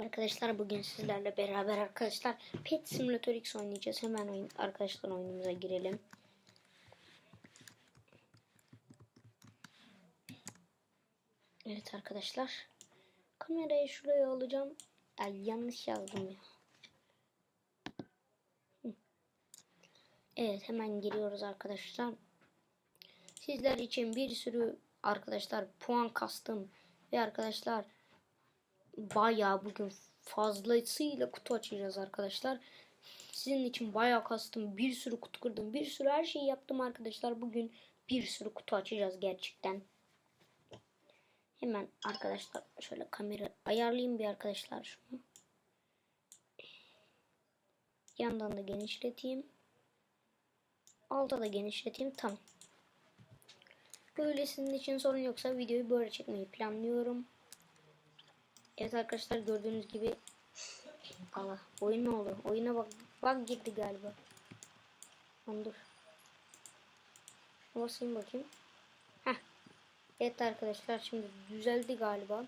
Arkadaşlar bugün sizlerle beraber arkadaşlar Pet Simulator X oynayacağız. Hemen oyun, arkadaşlar oyunumuza girelim. Evet arkadaşlar. Kamerayı şuraya alacağım. Ay yanlış yazdım ya. Evet hemen giriyoruz arkadaşlar. Sizler için bir sürü arkadaşlar puan kastım ve arkadaşlar bayağı bugün fazlasıyla kutu açacağız arkadaşlar. Sizin için bayağı kastım. Bir sürü kutu kırdım. Bir sürü her şeyi yaptım arkadaşlar. Bugün bir sürü kutu açacağız gerçekten. Hemen arkadaşlar şöyle kamera ayarlayayım bir arkadaşlar şunu. Yandan da genişleteyim. Alta da genişleteyim. Tamam. Böyle sizin için sorun yoksa videoyu böyle çekmeyi planlıyorum. Evet arkadaşlar gördüğünüz gibi Allah oyun ne oldu? Oyuna bak bak girdi galiba. Lan dur. Basayım bakayım. Heh. Evet arkadaşlar şimdi düzeldi galiba.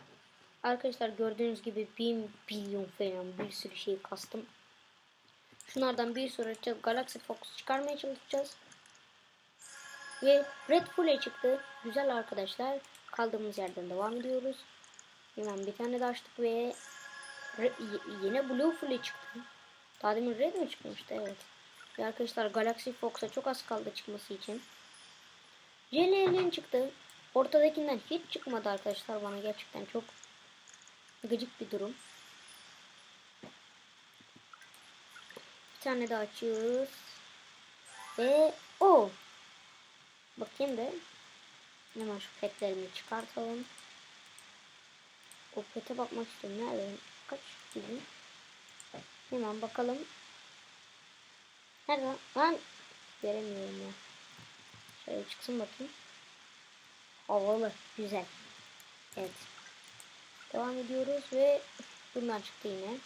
Arkadaşlar gördüğünüz gibi 1000 milyon falan bir sürü şey kastım. Şunlardan bir sürü açacağız. Galaxy Fox çıkarmaya çalışacağız. Ve Red Full'e çıktı. Güzel arkadaşlar. Kaldığımız yerden devam ediyoruz. Hemen bir tane de açtık ve yine Blue Full'e çıktı. Daha demin Red mi çıkmıştı? Evet. Ve arkadaşlar Galaxy Fox'a çok az kaldı çıkması için. JLL'in çıktı. Ortadakinden hiç çıkmadı arkadaşlar bana gerçekten çok gıcık bir durum. Bir tane daha açıyoruz. Ve o Bakayım da hemen şu petlerimi çıkartalım. O pete bakmak istiyorum. Nerede? Kaç bizim? Hemen bakalım. Nerede? Lan göremiyorum ya. Şöyle çıksın bakayım. Havalı. Güzel. Evet. Devam ediyoruz ve bunlar çıktı yine.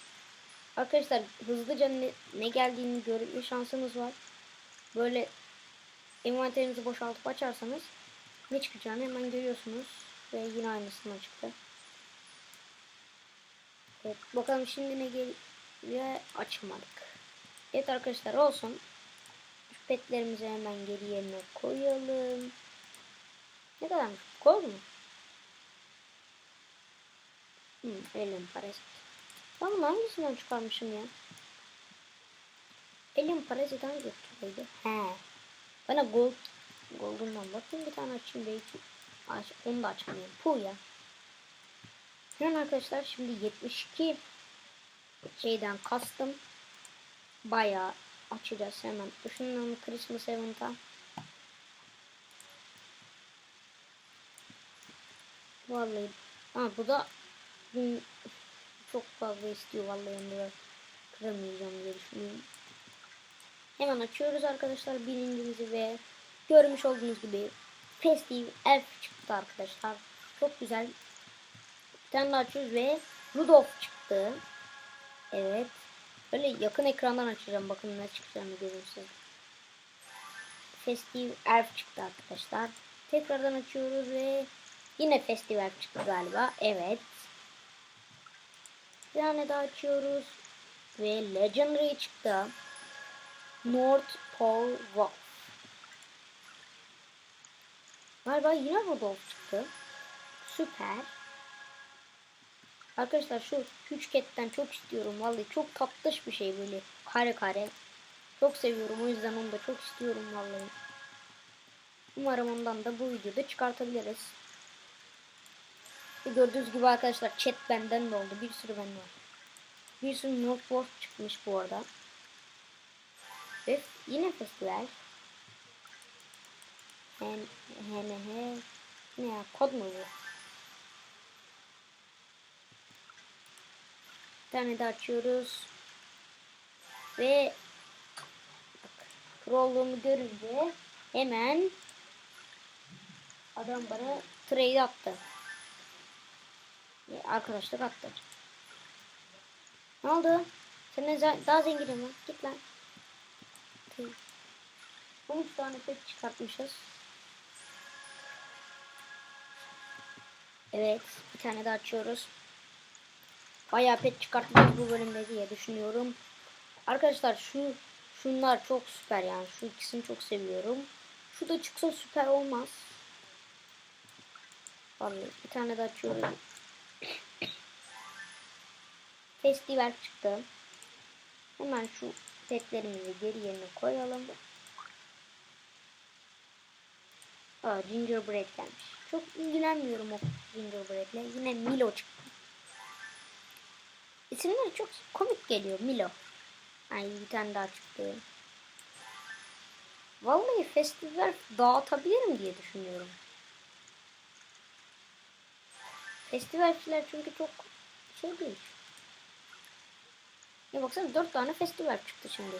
Arkadaşlar hızlıca ne, ne geldiğini görme şansınız var. Böyle envanterinizi boşaltıp açarsanız ne çıkacağını hemen görüyorsunuz. Ve yine aynısından çıktı. Evet bakalım şimdi ne geliyor açmadık. Evet arkadaşlar olsun. Şu petlerimizi hemen geri yerine koyalım. Ne kadarmış? Gol mu? Hmm, elim parazit. Ben bunu hangisinden çıkarmışım ya? Elim parazit hangi türlüydü? He. Bana gold Golden'dan bakayım bir tane açayım belki. Aç, onu da açmayayım. Puh ya. Hemen arkadaşlar şimdi 72 şeyden kastım. Bayağı açacağız hemen. Düşünün Christmas Event'a. Vallahi ha bu da çok fazla istiyor vallahi onu kıramayacağım diye düşünüyorum. Hemen açıyoruz arkadaşlar birincimizi ve görmüş olduğunuz gibi Festive Elf çıktı arkadaşlar. Çok güzel. Tane açıyoruz ve Rudolph çıktı. Evet. Böyle yakın ekrandan açacağım. Bakın ne çıkacağını görün siz. Festive Elf çıktı arkadaşlar. Tekrardan açıyoruz ve yine Festive Elf çıktı galiba. Evet. Bir tane daha açıyoruz. Ve Legendary çıktı. North Pole Wolf. Galiba yine Rudolph çıktı. Süper. Arkadaşlar şu Hüçket'ten çok istiyorum. Vallahi çok tatlış bir şey böyle. Kare kare. Çok seviyorum. O yüzden onu da çok istiyorum vallahi. Umarım ondan da bu videoda çıkartabiliriz. Ve gördüğünüz gibi arkadaşlar chat benden de oldu. Bir sürü ben var. Bir sürü Northwolf çıkmış bu arada. Ve yine festival. Hem hem hem ne ya kod mu bu? Tane de açıyoruz. Ve bak, Troll'umu görünce hemen adam bana trade attı. Ve arkadaşlık attı. Ne oldu? Sen daha zenginim mi? Git lan. 13 tane pet çıkartmışız. Evet. Bir tane daha açıyoruz. Bayağı pet çıkartacağız bu bölümde diye düşünüyorum. Arkadaşlar şu şunlar çok süper yani. Şu ikisini çok seviyorum. Şu da çıksa süper olmaz. Vallahi bir tane de açıyorum. Festival çıktı. Hemen şu petlerimizi geri yerine koyalım. Aa, gingerbread gelmiş. Çok ilgilenmiyorum o gingerbread'le. Yine Milo çıktı. İsimleri çok komik geliyor Milo. Ay bir tane daha çıktı. Vallahi festival dağıtabilirim diye düşünüyorum. Festivalciler çünkü çok şey değil. Ya baksana dört tane festival çıktı şimdi.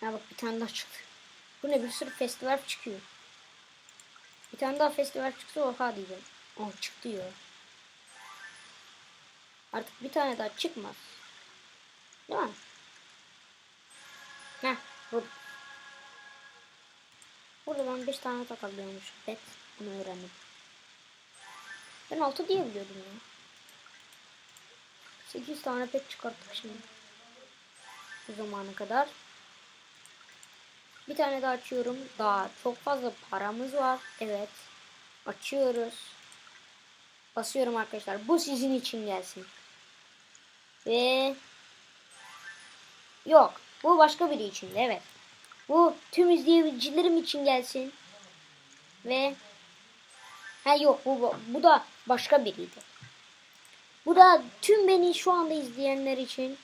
Ha bak bir tane daha çıktı. Bu ne bir sürü festival çıkıyor. Bir tane daha festival çıksa oha diyeceğim. Oh çıktı ya. Artık bir tane daha çıkmaz. Değil mi? Heh bu. Burada ben 5 tane takabiliyormuş. Evet bunu öğrendim. Ben 6 diye biliyordum ya. 8 tane pet çıkarttık şimdi. Bu zamana kadar. Bir tane daha açıyorum. Daha çok fazla paramız var. Evet. Açıyoruz. Basıyorum arkadaşlar. Bu sizin için gelsin. Ve Yok. Bu başka biri için evet. Bu tüm izleyicilerim için gelsin. Ve Ha yok bu bu da başka biriydi. Bu da tüm beni şu anda izleyenler için.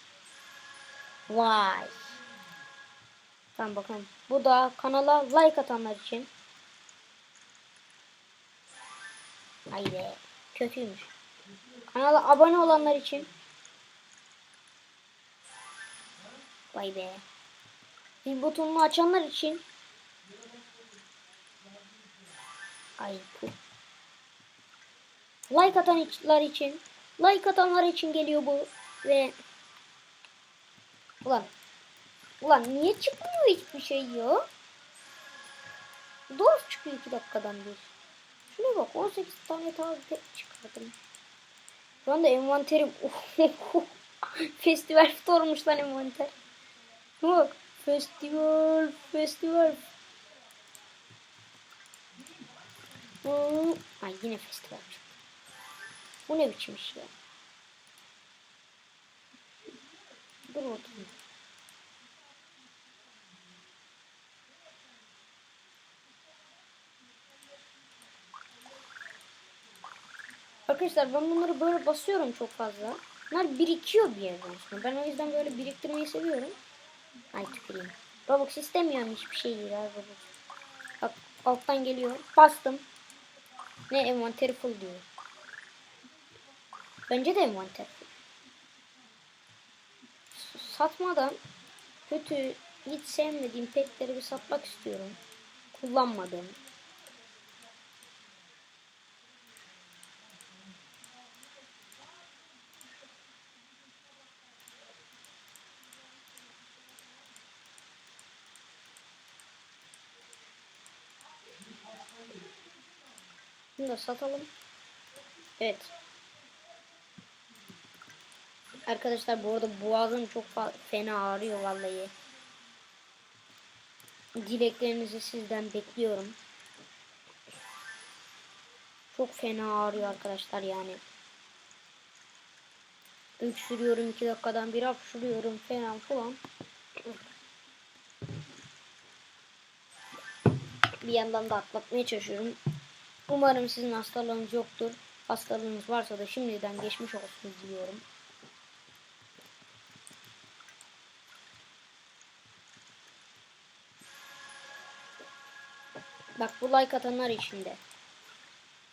Vay. Tamam bakalım. Bu da kanala like atanlar için. Haydi. Kötüymüş. Kanala abone olanlar için. Vay be. Bir butonunu açanlar için. Ay bu. Like atanlar için. Like atanlar için geliyor bu. Ve Ulan. Ulan niye çıkmıyor hiçbir şey ya? Doğru çıkıyor 2 dakikadan bir. Şuna bak 18 tane tabi çıkardım. Şu anda envanterim Festival olmuş lan envanter. Bak festival festival. Ay yine festival. Bu ne biçim iş ya? Dur bakayım. Arkadaşlar ben bunları böyle basıyorum çok fazla. Bunlar birikiyor bir yerden sonra. Ben o yüzden böyle biriktirmeyi seviyorum. Ay tüküreyim. Robux istemiyorum hiçbir şey değil abi. Bak alttan geliyor. Bastım. Ne envanteri full diyor. Bence de envanter. Satmadan kötü hiç sevmediğim petleri bir satmak istiyorum. Kullanmadığım. Bunu da satalım. Evet. Arkadaşlar bu arada boğazım çok fena ağrıyor vallahi. Dileklerinizi sizden bekliyorum. Çok fena ağrıyor arkadaşlar yani. Öksürüyorum iki dakikadan bir hapşuruyorum falan falan. Bir yandan da atlatmaya çalışıyorum. Umarım sizin hastalığınız yoktur. Hastalığınız varsa da şimdiden geçmiş olsun diliyorum. Bak bu like atanlar içinde.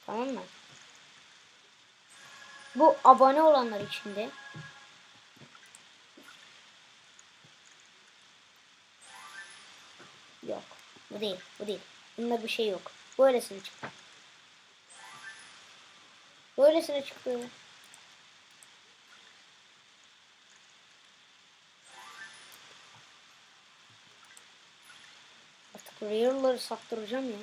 Tamam mı? Bu abone olanlar içinde. Yok. Bu değil. Bu değil. Bunda bir şey yok. Böylesine çıktı. Böylesine çıktı. Artık Rare'ları sattıracağım ya.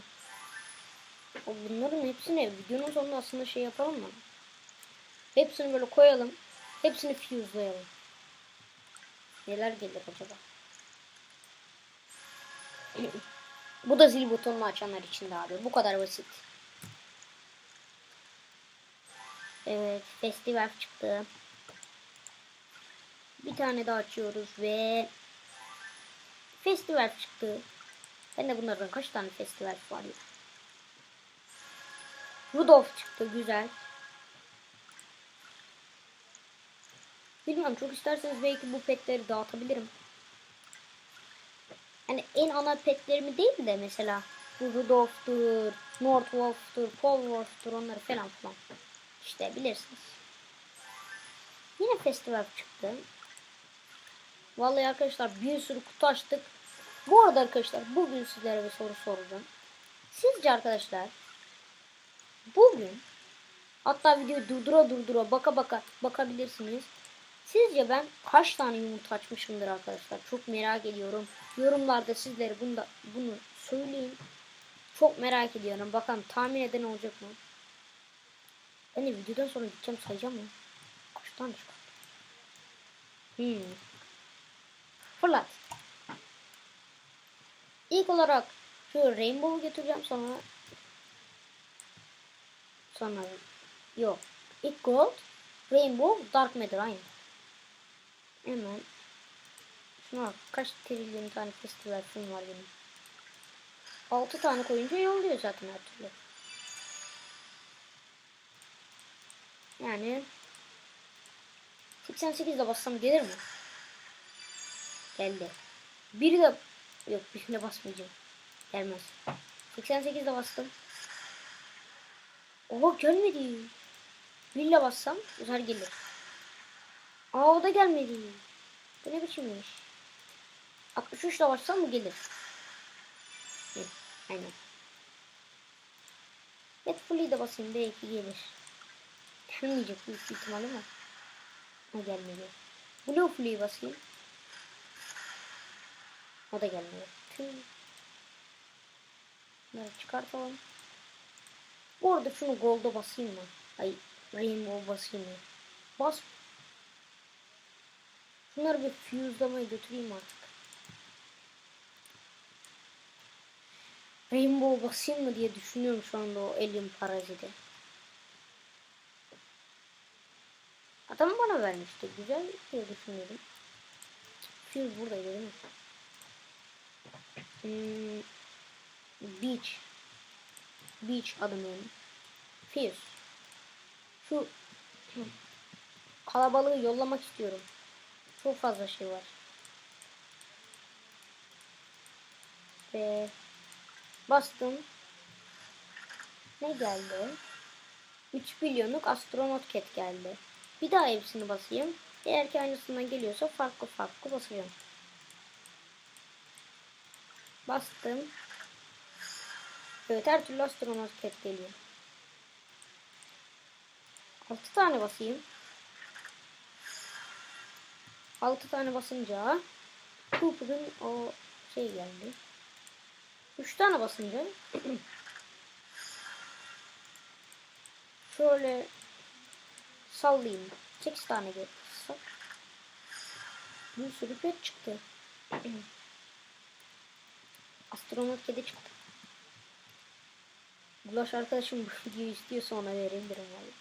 O Bunların hepsini videonun sonunda aslında şey yapalım mı? Hepsini böyle koyalım. Hepsini fuse'layalım. Neler gelir acaba? Bu da zil butonunu açanlar için de abi. Bu kadar basit. Evet. Festival çıktı. Bir tane daha açıyoruz ve festival çıktı. Ben de bunlardan kaç tane festival var ya. Rudolph çıktı. Güzel. Bilmem çok isterseniz belki bu petleri dağıtabilirim. Yani en ana petlerimi değil de mesela bu Rudolph'tur, Nordwolf'tur, Polwolf'tur onları falan filan. İşte bilirsiniz. Yine festival çıktı. Vallahi arkadaşlar bir sürü kutu açtık. Bu arada arkadaşlar bugün sizlere bir soru soracağım. Sizce arkadaşlar bugün hatta videoyu durdura durdura baka baka bakabilirsiniz. Sizce ben kaç tane yumurta açmışımdır arkadaşlar? Çok merak ediyorum. Yorumlarda sizlere bunu, da, bunu söyleyin. Çok merak ediyorum. Bakalım tahmin eden olacak mı? Ben de videodan sonra gideceğim sayacağım ya. Kaç tane çıkar? Hmm. Fırlat. İlk olarak şu Rainbow'u götüreceğim sonra sonra yok. İlk Gold, Rainbow, Dark Matter aynı. Hemen şuna kaç trilyon tane festival film var benim. 6 tane koyunca yolluyor zaten her türlü. Yani 88'de bassam gelir mi? Geldi. Biri de yok birine basmayacağım. Gelmez. 88'de bastım. Oha gelmedi. Birle bassam güzel gelir. Aa o da gelmedi. Bu ne biçimmiş? 63 ile bassam mı gelir? Hı, aynen. Net full'ü de basayım belki gelir. Gelmeyecek büyük bir ihtimal ama. O gelmedi. Blue full'ü basayım. O da gelmiyor. Bunları çıkartalım. Bu arada şunu gold'a basayım mı? Ay rainbow basayım mı? Bas. Şunları bir fuse'lamaya götüreyim artık. Rainbow basayım mı diye düşünüyorum şu anda o alien paraziti. Adam bana vermişti. Güzel diye düşünüyorum. Fuse buradaydı değil mi? Hmm, beach. Beach adımın. Fuse. Şu kalabalığı yollamak istiyorum. Çok fazla şey var. Ve bastım. Ne geldi? 3 milyonluk astronot ket geldi. Bir daha hepsini basayım. Eğer ki aynısından geliyorsa farklı farklı basacağım. Bastım. Evet her türlü astronot ket geliyor. 6 tane basayım. 6 tane basınca Cooper'ın o şey geldi. 3 tane basınca şöyle sallayayım. 8 tane bassak bir sürü pet çıktı. Astronot kedi çıktı. Bulaş arkadaşım bu videoyu istiyorsa ona verebilirim vallahi.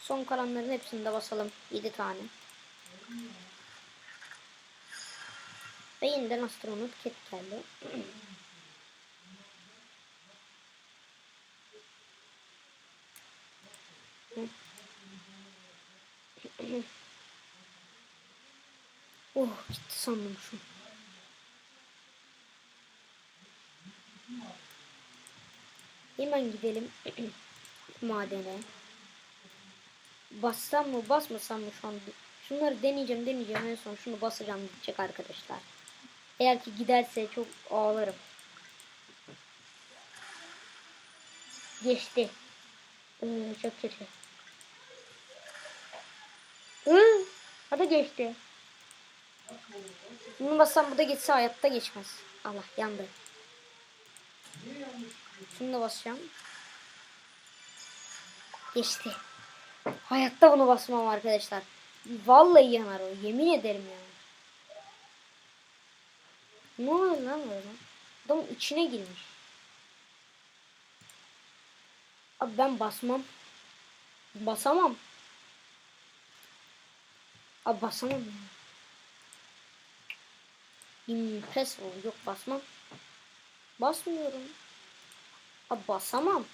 Son kalanların hepsini de basalım. 7 tane. Ve yeniden astronot ket geldi. oh gitti sandım şu. Hemen gidelim madene. Bassam mı basmasam mı şu an? Şunları deneyeceğim deneyeceğim en son şunu basacağım diyecek arkadaşlar. Eğer ki giderse çok ağlarım. Geçti. Ee, çok kötü. Hadi geçti. Bunu bassam bu da geçse hayatta geçmez. Allah yandı. Şunu da basacağım. Geçti. Hayatta bunu basmam arkadaşlar. Vallahi yanar o. Yemin ederim ya. Ne oluyor lan böyle? Adam içine girmiş. Abi ben basmam. Basamam. Abi basamam ya. Impossible. Yok basmam. Basmıyorum. Abi basamam.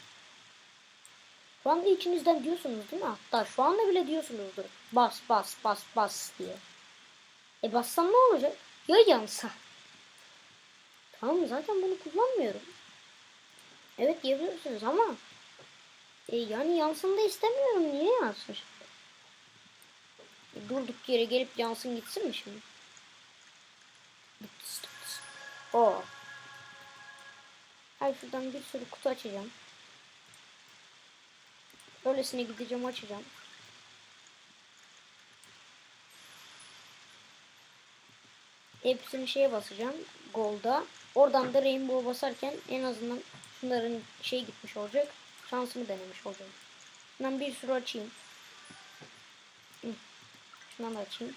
Şu anda içinizden diyorsunuz değil mi? Hatta şu anda bile diyorsunuzdur. Bas bas bas bas diye. E bassam ne olacak? Ya yansa? Tamam zaten bunu kullanmıyorum. Evet diyebilirsiniz ama e, yani yansın da istemiyorum. Niye yansın durduk yere gelip yansın gitsin mi şimdi? O. Hayır şuradan bir sürü kutu açacağım. Öylesine gideceğim açacağım. Hepsini şeye basacağım. Gold'a. Oradan da Rainbow basarken en azından şunların şey gitmiş olacak. Şansımı denemiş olacağım. Şundan bir sürü açayım. Hı. Şundan da açayım.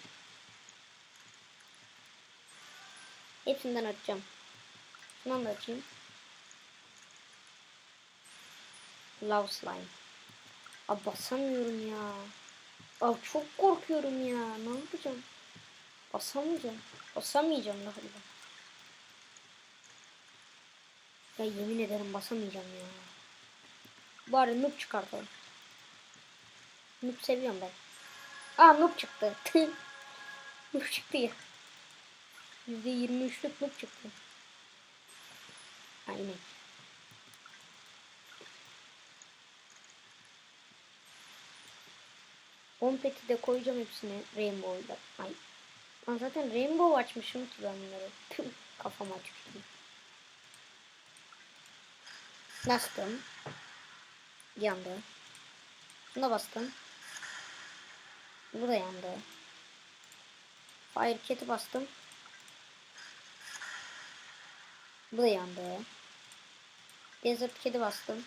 Hepsinden açacağım. Şundan da açayım. Love slime. Abi basamıyorum ya. Abi çok korkuyorum ya. Ne yapacağım? Basamayacağım. Basamayacağım galiba. Ya yemin ederim basamayacağım ya. Bari noob çıkartalım. Noob seviyorum ben. Aa noob çıktı. noob çıktı ya. %23'lük noob çıktı. Aynen. On peti de koyacağım hepsini Rainbow'da. Ay. Ben zaten Rainbow açmışım ki ben bunları. Tüh, Kafam açmıştım. Bastım. Yandı. Buna bastım. Bu da yandı. Fire Cat'i bastım. Bu da yandı. Desert Cat'i bastım.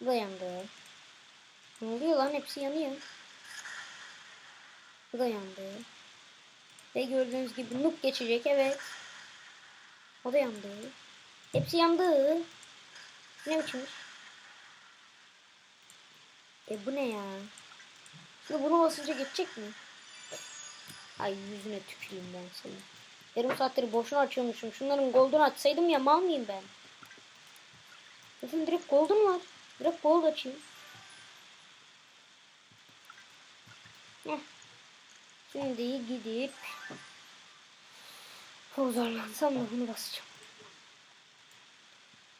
Bu da yandı. Ne oluyor lan? Hepsi yanıyor. Bu da yandı. Ve gördüğünüz gibi Nuk geçecek. Evet. O da yandı. Hepsi yandı. Ne biçim? iş? E bu ne ya? Şimdi bunu basınca geçecek mi? Ay yüzüne tüküreyim ben seni. Yarım saattir boşuna açıyormuşum. Şunların gold'unu açsaydım ya mal mıyım ben? Zaten direkt gold'un var. Direkt gold açayım. Heh. Şimdi gidip zorlansam da bunu basacağım.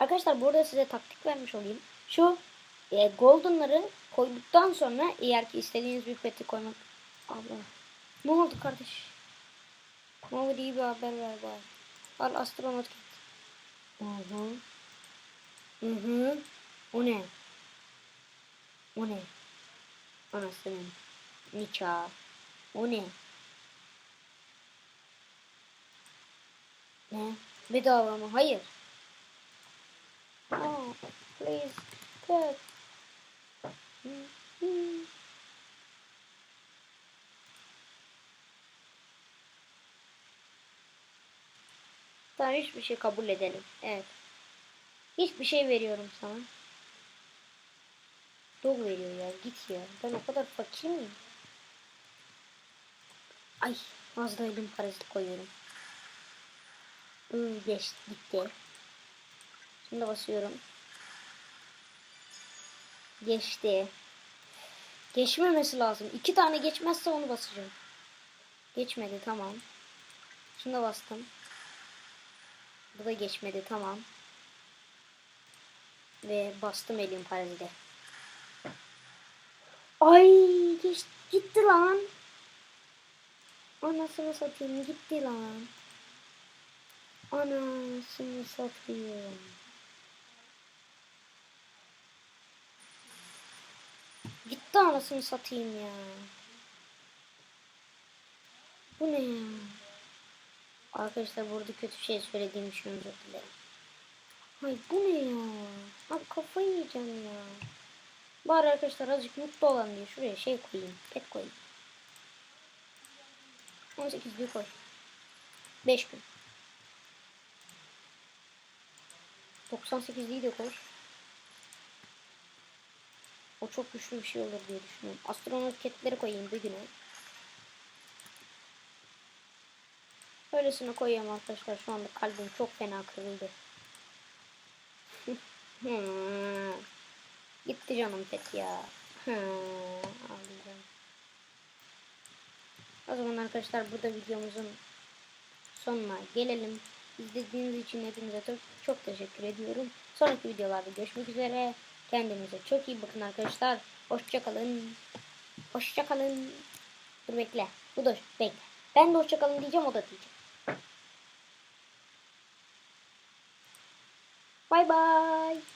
Arkadaşlar burada size taktik vermiş olayım. Şu e, goldenları koyduktan sonra eğer ki istediğiniz bir peti koymak Allah. Ne oldu kardeş? Ne oldu iyi bir haber ver bari. Al astronot git. Hı hı. Hı hı. O ne? O ne? Anasının nikah. O ne? Ne? Bedava mı? Hayır. Oh, please. Good. Tamam hiçbir şey kabul edelim. Evet. Hiçbir şey veriyorum sana. Dog veriyor ya. Git ya. Ben o kadar fakir miyim? Ay az da elim parası koyuyorum. Hmm, geçti gitti. Şimdi basıyorum. Geçti. Geçmemesi lazım. İki tane geçmezse onu basacağım. Geçmedi tamam. Şimdi bastım. Bu da geçmedi tamam. Ve bastım elim parazide. Ay geç, gitti lan. Anasını satayım gitti lan. Anasını satayım. Gitti anasını satayım ya. Bu ne ya? Arkadaşlar burada kötü şey söylediğim için özür dilerim. Ay bu ne ya? Abi kafayı yiyeceğim ya. Bari arkadaşlar azıcık mutlu olan diye şuraya şey koyayım. Pet koyayım. 18 bir koy. 5 gün. 98'liği de koy. O çok güçlü bir şey olur diye düşünüyorum. Astronot ketleri koyayım bir güne. Öylesine koyuyorum arkadaşlar. Şu anda kalbim çok fena kırıldı. Hmm. Gitti canım pet ya. Hmm. O zaman arkadaşlar burada videomuzun sonuna gelelim. İzlediğiniz için hepinize çok, çok teşekkür ediyorum. Sonraki videolarda görüşmek üzere. Kendinize çok iyi bakın arkadaşlar. Hoşçakalın. Hoşçakalın. Dur bekle. Bu da bekle. Ben de hoşçakalın diyeceğim o da diyecek. Bye bye.